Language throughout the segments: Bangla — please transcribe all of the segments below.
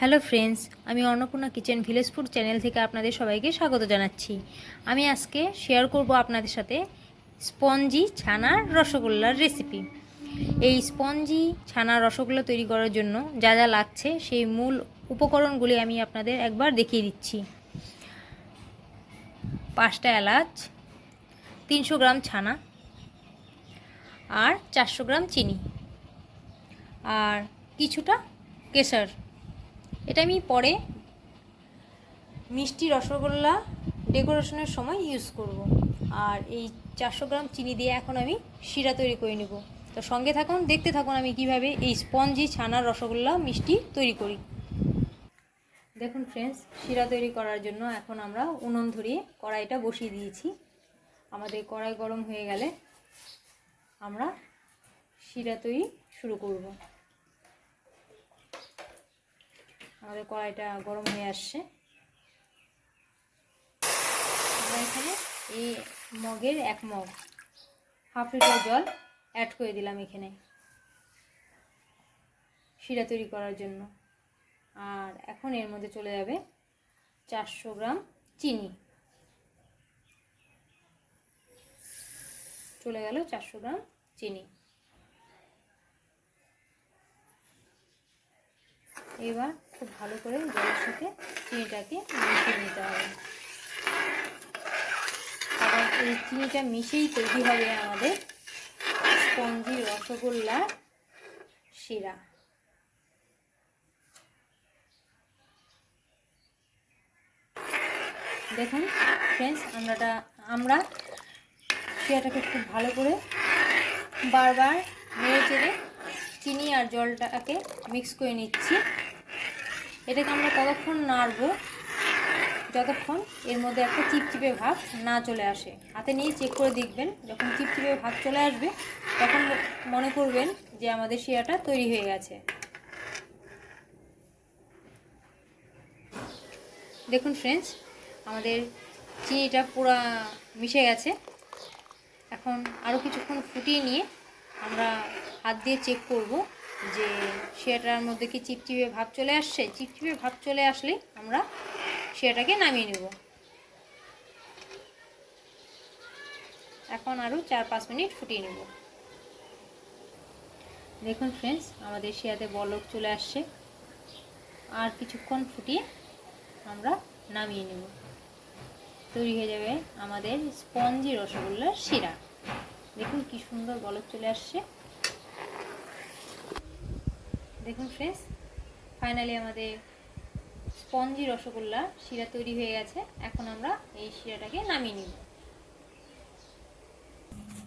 হ্যালো ফ্রেন্ডস, আমি Annapurna kitchen village food channel থেকে আপনাদের সবাইকে স্বাগত জানাচ্ছি। আমি আজকে শেয়ার করব আপনাদের সাথে স্পঞ্জি ছানার রসগোল্লার রেসিপি এই স্পঞ্জি ছানার রসগোল্লা তৈরি করার জন্য যা যা লাগছে সেই মূল উপকরণগুলি আমি আপনাদের একবার দেখিয়ে দিচ্ছি। পাঁচটা এলাচ, তিনশো গ্রাম ছানা আর চারশো গ্রাম চিনি। আর কিছুটা কেশর। এটা আমি পরে মিষ্টি রসগোল্লা ডেকোরেশনের সময় ইউজ করব। আর এই চারশো গ্রাম চিনি দিয়ে এখন আমি শিরা তৈরি করে নেব। তো সঙ্গে থাকুন, দেখতে থাকুন আমি কীভাবে এই স্পঞ্জি, ছানার রসগোল্লা, মিষ্টি তৈরি করি। দেখুন ফ্রেন্ডস শিরা তৈরি করার জন্য এখন আমরা উনুন ধরিয়ে কড়াইটা বসিয়ে দিয়েছি। আমাদের কড়াই গরম হয়ে গেলে আমরা শিরা তৈরি শুরু করব। আমাদের কড়াইটা গরম হয়ে আসছে। এখানে এই মগের এক মগ, হাফ লিটার জল অ্যাড করে দিলাম এখানে। শিরা তৈরি করার জন্য। আর এখন এর মধ্যে চলে যাবে চারশো গ্রাম চিনি। চলে গেল চারশো গ্রাম চিনি। এবার খুব ভালো করে জলের সাথে চিনিটাকে মিশিয়ে নিতে হবে। কারণ এই চিনিটা মিশেই তৈরি হবে আমাদের স্পঞ্জি, রসগোল্লা, শিরা। দেখুন ফ্রেন্ডস আমরাটা, আমরা শিরাটাকে খুব ভালো করে বারবার নেড়ে চেড়ে চিনি আর জলটাকে মিক্স করে নিচ্ছি। এটাকে আমরা ততক্ষণ নাড়বো। যতক্ষণ এর মধ্যে একটা চিপচিপে ভাব না চলে আসে। হাতে নিয়ে চেক করে দেখবেন, যখন চিপচিপে ভাব চলে আসবে, তখন মনে করবেন যে আমাদের শিরাটা তৈরি হয়ে গেছে। দেখুন ফ্রেন্ডস আমাদের চিনিটা পুরা মিশে গেছে। এখন আরও কিছুক্ষণ ফুটিয়ে নিয়ে আমরা হাত দিয়ে চেক করব। যে শিয়াটার মধ্যে কি চিপচিপে ভাব চলে আসছে? চিপচিপে ভাব চলে আসলে আমরা শিয়াটাকে নামিয়ে নেব। এখন আরও চার পাঁচ মিনিট ফুটিয়ে নেব। দেখুন ফ্রেন্ডস আমাদের শিয়াতে বলক চলে আসছে। আর কিছুক্ষণ ফুটিয়ে আমরা নামিয়ে নেব। তৈরি হয়ে যাবে আমাদের স্পঞ্জি রসগোল্লার শিরা। দেখুন কি সুন্দর বলক চলে আসছে। দেখুন ফ্রেন্ডস ফাইনালি আমাদের স্পঞ্জি রসগোল্লা শিরা তৈরি হয়ে গেছে। এখন আমরা এই শিরাটাকে নামিয়ে নিব।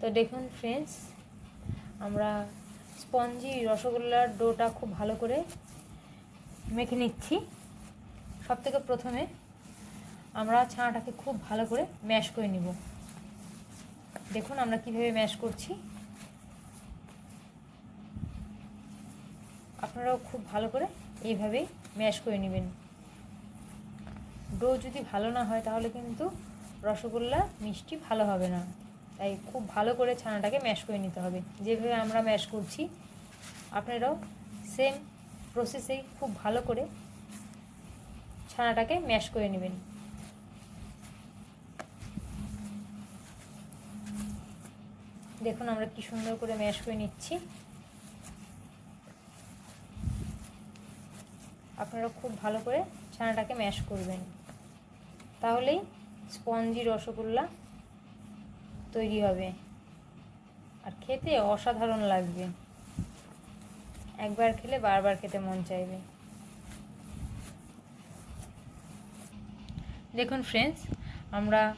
তো দেখুন ফ্রেন্ডস আমরা স্পঞ্জি রসগোল্লার ডোটা খুব ভালো করে মেখে নিচ্ছি। সব থেকে প্রথমে আমরা ছানাটাকে খুব ভালো করে ম্যাশ করে নিব। দেখুন আমরা কীভাবে ম্যাশ করছি। আপনারাও খুব ভালো করে এইভাবেই ম্যাশ করে নেবেন। ডো যদি ভালো না হয় তাহলে কিন্তু রসগোল্লা, মিষ্টি ভালো হবে না। তাই খুব ভালো করে ছানাটাকে ম্যাশ করে নিতে হবে। যেভাবে আমরা ম্যাশ করছি, আপনারাও সেম প্রসেসেই খুব ভালো করে ছানাটাকে ম্যাশ করে নেবেন। দেখুন আমরা কি সুন্দর করে ম্যাশ করে নিচ্ছি। আপনারা খুব ভালো করে ছানাটাকে ম্যাশ করবেন। তাহলেই স্পঞ্জি, রসগোল্লা তৈরি হবে। আর খেতে অসাধারণ লাগবে। একবার খেলে বারবার খেতে মন চাইবে। দেখুন ফ্রেন্ডস আমরা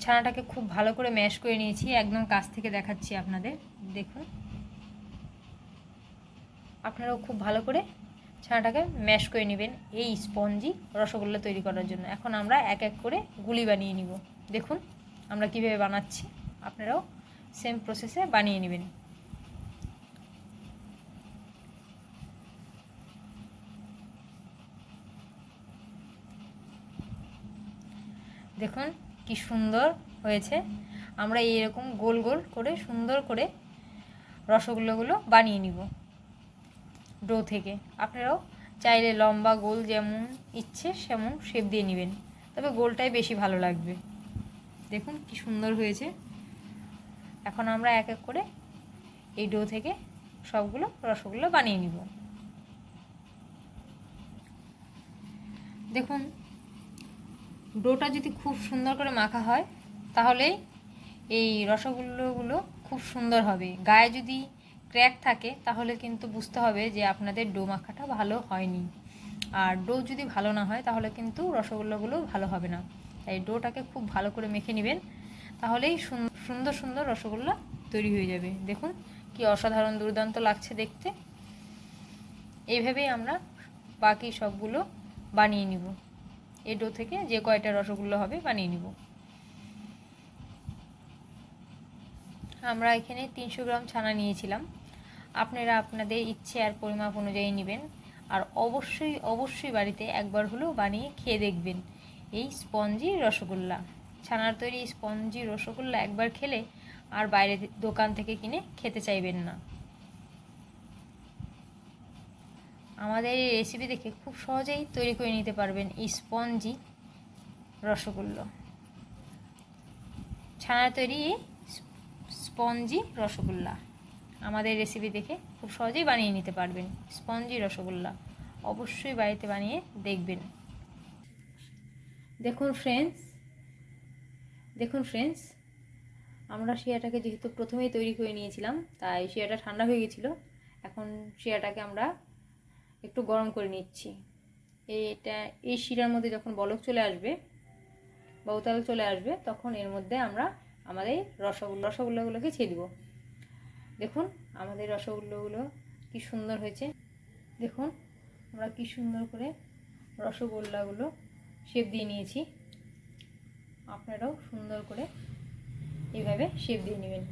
ছানাটাকে খুব ভালো করে ম্যাশ করে নিয়েছি। একদম কাছ থেকে দেখাচ্ছি আপনাদের। দেখুন। আপনারাও খুব ভালো করে ছানাটাকে ম্যাশ করে নেবেন এই স্পঞ্জি রসগোল্লা তৈরি করার জন্য। এখন আমরা এক এক করে গুলি বানিয়ে নিব। দেখুন, আমরা কীভাবে বানাচ্ছি। আপনারাও সেম প্রসেসে বানিয়ে নেবেন। দেখুন, কি সুন্দর হয়েছে। আমরা এইরকম গোল গোল করে সুন্দর করে রসগোল্লাগুলো বানিয়ে নিব। ডো থেকে। আপনারাও চাইলে লম্বা গোল যেমন ইচ্ছে সেমন শেপ দিয়ে নেবেন। তবে গোলটাই বেশি ভালো লাগবে। দেখুন কি সুন্দর হয়েছে। এখন আমরা এক এক করে এই ডো থেকে সবগুলো রসগোল্লা বানিয়ে নিব। দেখুন, ডোটা যদি খুব সুন্দর করে মাখা হয় তাহলে এই রসগোল্লাগুলো খুব সুন্দর হবে। গায়ে যদি ক্র্যাক থাকে, তাহলে কিন্তু বুঝতে হবে যে আপনাদের ডো মাখাটা ভালো হয়নি। আর ডো যদি ভালো না হয়, তাহলে কিন্তু রসগোল্লাগুলো ভালো হবে না। তাই ডোটাকে খুব ভালো করে মেখে নেবেন, তাহলেই সুন্দর সুন্দর রসগোল্লা তৈরি হয়ে যাবে। দেখুন, কি অসাধারণ দুর্দান্ত লাগছে দেখতে। এইভাবেই আমরা বাকি সবগুলো বানিয়ে নিব। এই ডো থেকে যে কয়টা রসগোল্লা হবে বানিয়ে নিব। আমরা এখানে তিনশো গ্রাম ছানা নিয়েছিলাম। আপনারা আপনাদের ইচ্ছে আর পরিমাপ অনুযায়ী নেবেন। আর অবশ্যই অবশ্যই বাড়িতে একবার হলেও বানিয়ে খেয়ে দেখবেন। এই স্পঞ্জি রসগোল্লা। ছানার তৈরি স্পঞ্জি রসগোল্লা একবার খেলে আর বাইরে দোকান থেকে কিনে খেতে চাইবেন না। আমাদের এই রেসিপি দেখে খুব সহজেই তৈরি করে নিতে পারবেন স্পঞ্জি রসগোল্লা। ছানার তৈরি স্পঞ্জি রসগোল্লা। আমাদের রেসিপি দেখে খুব সহজেই বানিয়ে নিতে পারবেন। স্পঞ্জি, রসগোল্লা অবশ্যই বাড়িতে বানিয়ে দেখবেন। দেখুন ফ্রেন্ডস দেখুন ফ্রেন্ডস আমরা শিয়াটাকে যেহেতু প্রথমেই তৈরি করে নিয়েছিলাম, তাই শিয়াটা ঠান্ডা হয়ে গেছিল। এখন শিয়াটাকে আমরা একটু গরম করে নিচ্ছি। এটা, এই শিরার মধ্যে যখন বলক চলে আসবে বা উতাল চলে আসবে, তখন এর মধ্যে আমরা আমাদের রসগোল্লা, রসগোল্লাগুলোকে ছেড়ে দেবো। দেখুন, আমাদের রসগোল্লাগুলো কি সুন্দর হয়েছে। দেখুন, আমরা কি সুন্দর করে রসগোল্লাগুলো শেপ দিয়ে নিয়েছি। আপনারাও সুন্দর করে এইভাবে শেপ দিয়ে নেবেন।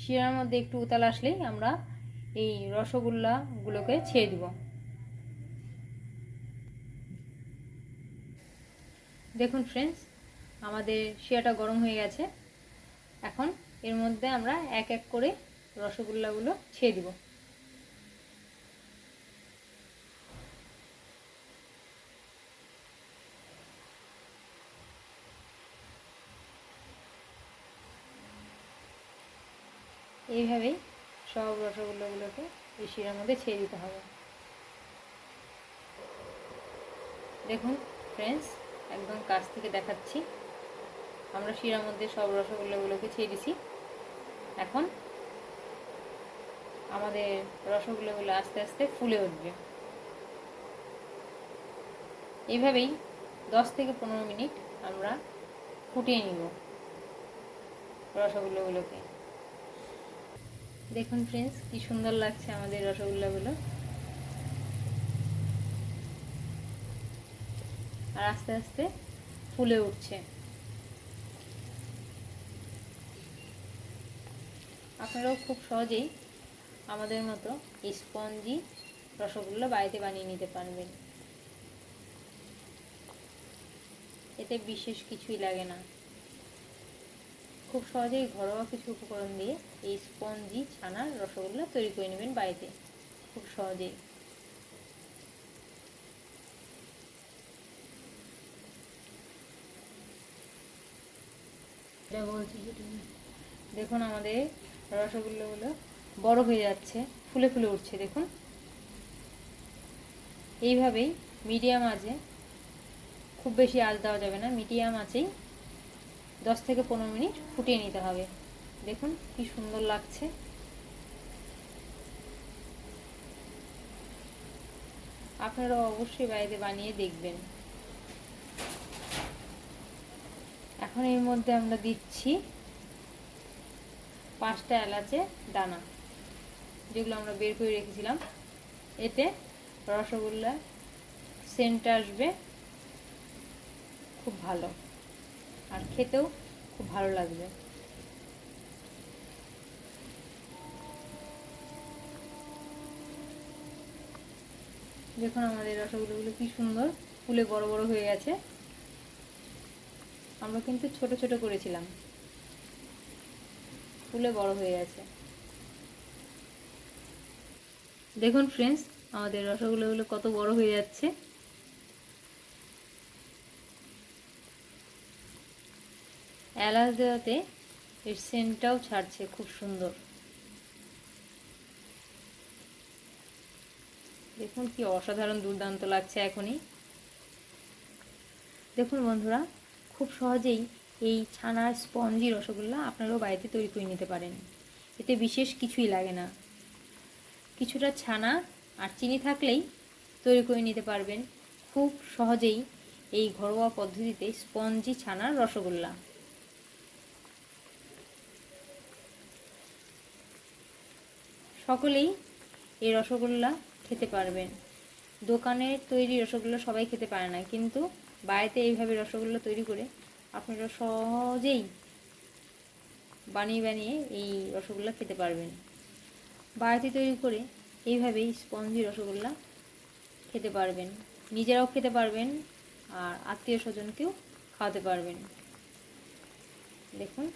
শিরার মধ্যে একটু উতাল আসলেই আমরা এই রসগোল্লাগুলোকে ছেড়ে দেব। দেখুন ফ্রেন্ডস আমাদের শিরাটা গরম হয়ে গেছে। এখন এর মধ্যে আমরা এক এক করে রসগোল্লাগুলো ছেড়ে দিব। এইভাবেই সব রসগোল্লাগুলোকে এই শিরার মধ্যে ছেড়ে দিতে হবে। দেখুন ফ্রেন্ডস একদম কাছ থেকে দেখাচ্ছি। আমরা শিরার মধ্যে সব রসগোল্লাগুলোকে ছেড়ে দিছি। এখন আমাদের রসগোল্লাগুলো আস্তে আস্তে ফুলে উঠবে। এইভাবেই দশ থেকে পনেরো মিনিট আমরা ফুটিয়ে নিব রসগোল্লাগুলোকে। দেখুন ফ্রেন্ডস কি সুন্দর লাগছে আমাদের রসগোল্লাগুলো। আর আস্তে আস্তে ফুলে উঠছে। আপনারাও খুব সহজেই আমাদের মতো স্পঞ্জি রসগোল্লা বাড়িতে বানিয়ে নিতে পারবেন। এতে বিশেষ কিছুই লাগে না। খুব সহজেই ঘরোয়া কিছু উপকরণ দিয়ে এই স্পঞ্জি ছানার রসগোল্লা তৈরি করে নেবেন বাড়িতে। খুব সহজেই। দেখুন আমাদের রসগোল্লাগুলো বড় হয়ে যাচ্ছে, ফুলে ফুলে উঠছে, দেখুন। এইভাবেই মিডিয়াম আঁচে, খুব বেশি আঁচ দেওয়া যাবে না, মিডিয়াম আঁচেই দশ থেকে পনেরো মিনিট ফুটিয়ে নিতে হবে। দেখুন কি সুন্দর লাগছে। আপনারা অবশ্যই বাড়িতে বানিয়ে দেখবেন। এখন এর মধ্যে আমরা দিচ্ছি পাঁচটা এলাচে দানা, যেগুলো আমরা বের করে রেখেছিলাম। এতে রসগোল্লা সেন্ট আসবে, খুব ভালো। আর খেতেও খুব ভালো লাগবে। দেখুন আমাদের রসগোল্লাগুলো কি সুন্দর ফুলে বড় বড় হয়ে গেছে। আমরা কিন্তু ছোট ছোট করেছিলাম। ফুলে বড় হয়ে গেছে। দেখুন ফ্রেন্ডস আমাদের রসগোল্লাগুলো কত বড় হয়ে যাচ্ছে। এলাচ দেওয়াতে এর সেন্টটাও ছাড়ছে খুব সুন্দর। দেখুন কি অসাধারণ দুর্দান্ত লাগছে এখনই। দেখুন বন্ধুরা, খুব সহজেই এই ছানার স্পঞ্জি, রসগোল্লা আপনারাও বাড়িতে তৈরি করে নিতে পারেন। এতে বিশেষ কিছুই লাগে না। কিছুটা ছানা আর চিনি থাকলেই তৈরি করে নিতে পারবেন। খুব সহজেই এই ঘরোয়া পদ্ধতিতে স্পঞ্জি ছানার রসগোল্লা। সকলেই এই রসগোল্লা খেতে পারবেন। দোকানের তৈরি রসগোল্লা সবাই খেতে পারে না, কিন্তু বাড়িতে এইভাবে রসগোল্লা তৈরি করে আপনারা সহজেই বানিয়ে বানিয়ে এই রসগোল্লা খেতে পারবেন। বাড়িতে তৈরি করে এইভাবেই স্পঞ্জি রসগোল্লা খেতে পারবেন। নিজেরাও খেতে পারবেন আর আত্মীয় স্বজনকেও খাওয়াতে পারবেন। দেখুন,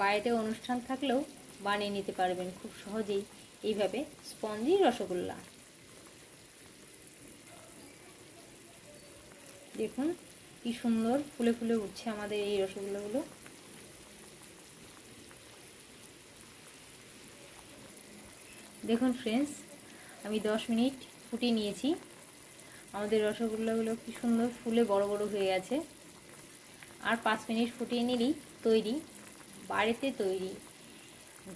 বাড়িতে অনুষ্ঠান থাকলেও বানিয়ে নিতে পারবেন খুব সহজেই এইভাবে স্পঞ্জি রসগোল্লা। দেখুন কি সুন্দর ফুলে ফুলে উঠছে আমাদের এই রসগোল্লাগুলো। দেখুন ফ্রেন্ডস আমি দশ মিনিট ফুটিয়ে নিয়েছি। আমাদের রসগোল্লাগুলো কি সুন্দর ফুলে বড় বড় হয়ে গেছে। আর পাঁচ মিনিট ফুটিয়ে নিলেই তৈরি, বাড়িতে তৈরি,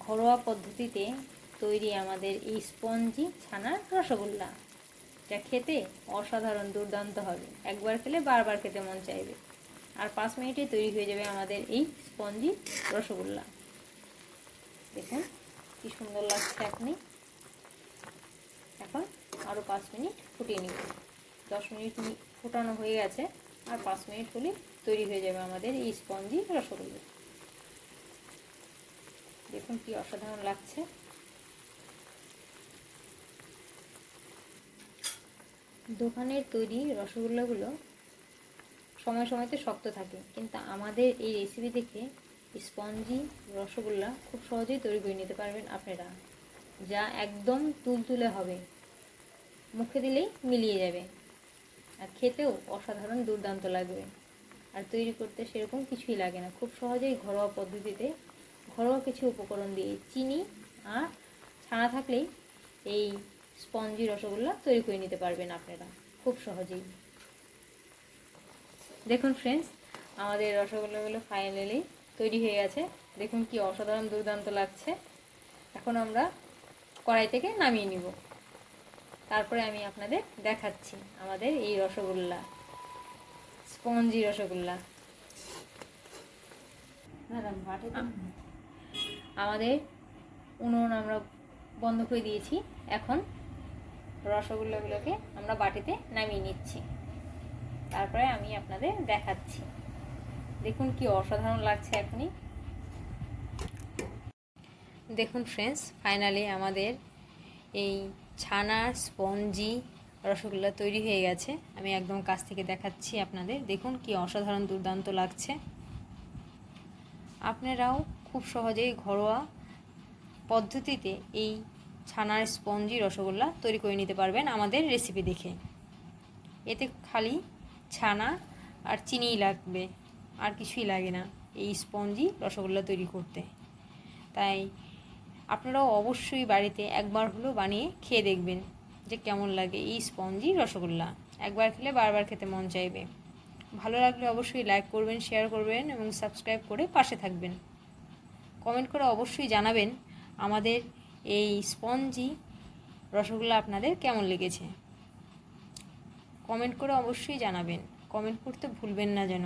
ঘরোয়া পদ্ধতিতে তৈরি আমাদের এই স্পঞ্জি ছানার রসগোল্লা। যা খেতে অসাধারণ, দুর্দান্ত হবে। একবার খেলে বারবার খেতে মন চাইবে। আর পাঁচ মিনিটে তৈরি হয়ে যাবে আমাদের এই স্পঞ্জি রসগোল্লা। দেখুন, কি সুন্দর লাগছে আপনি। এখন আরও পাঁচ মিনিট ফুটিয়ে নিব। দশ মিনিট ফুটানো হয়ে গেছে। আর পাঁচ মিনিট হলে তৈরি হয়ে যাবে আমাদের এই স্পঞ্জি রসগোল্লা। দেখুন কি অসাধারণ লাগছে। দোকানের তৈরি রসগোল্লাগুলো সময় সময়তে শক্ত থাকে, কিন্তু আমাদের এই রেসিপি দেখে স্পঞ্জি, রসগোল্লা খুব সহজেই তৈরি করে নিতে পারবেন আপনারা, যা একদম তুলতুলে হবে। মুখে দিলেই মিলিয়ে যাবে, আর খেতেও অসাধারণ দুর্দান্ত লাগবে। আর তৈরি করতে সেরকম কিছুই লাগে না, খুব সহজেই ঘরোয়া পদ্ধতিতে ঘরোয়া কিছু উপকরণ দিয়ে চিনি আর ছানা থাকলেই এই স্পঞ্জি রসগোল্লা তৈরি করে নিতে পারবেন আপনারা। খুব সহজেই। দেখুন ফ্রেন্ডস আমাদের রসগোল্লাগুলো ফাইনালি তৈরি হয়ে গেছে। দেখুন কি অসাধারণ দুর্দান্ত লাগছে। এখন আমরা কড়াই থেকে নামিয়ে নিব। তারপরে আমি আপনাদের দেখাচ্ছি আমাদের এই রসগোল্লা, স্পঞ্জি রসগোল্লা। আমাদের উনুন আমরা বন্ধ করে দিয়েছি। এখন রসগোল্লাগুলোকে আমরা বাটিতে নামিয়ে নিচ্ছি। তারপরে আমি আপনাদের দেখাচ্ছি। দেখুন কি অসাধারণ লাগছে এখনই। দেখুন ফ্রেন্ডস ফাইনালি আমাদের এই ছানা, স্পঞ্জি, রসগোল্লা তৈরি হয়ে গেছে। আমি একদম কাছ থেকে দেখাচ্ছি আপনাদের। দেখুন কি অসাধারণ দুর্দান্ত লাগছে। আপনারাও খুব সহজেই ঘরোয়া পদ্ধতিতে এই ছানার স্পঞ্জি, রসগোল্লা তৈরি করে নিতে পারবেন আমাদের রেসিপি দেখে। এতে খালি ছানা আর চিনিই লাগবে, আর কিছুই লাগে না এই স্পঞ্জি, রসগোল্লা তৈরি করতে। তাই আপনারাও অবশ্যই বাড়িতে একবার হলেও বানিয়ে খেয়ে দেখবেন যে কেমন লাগে এই স্পঞ্জি, রসগোল্লা। একবার খেলে বারবার খেতে মন চাইবে। ভালো লাগলে অবশ্যই লাইক করবেন শেয়ার করবেন এবং সাবস্ক্রাইব করে পাশে থাকবেন। কমেন্ট করে অবশ্যই জানাবেন আমাদের এই স্পঞ্জি রসগোল্লা আপনাদের কেমন লেগেছে? কমেন্ট করে অবশ্যই জানাবেন। কমেন্ট করতে ভুলবেন না যেন।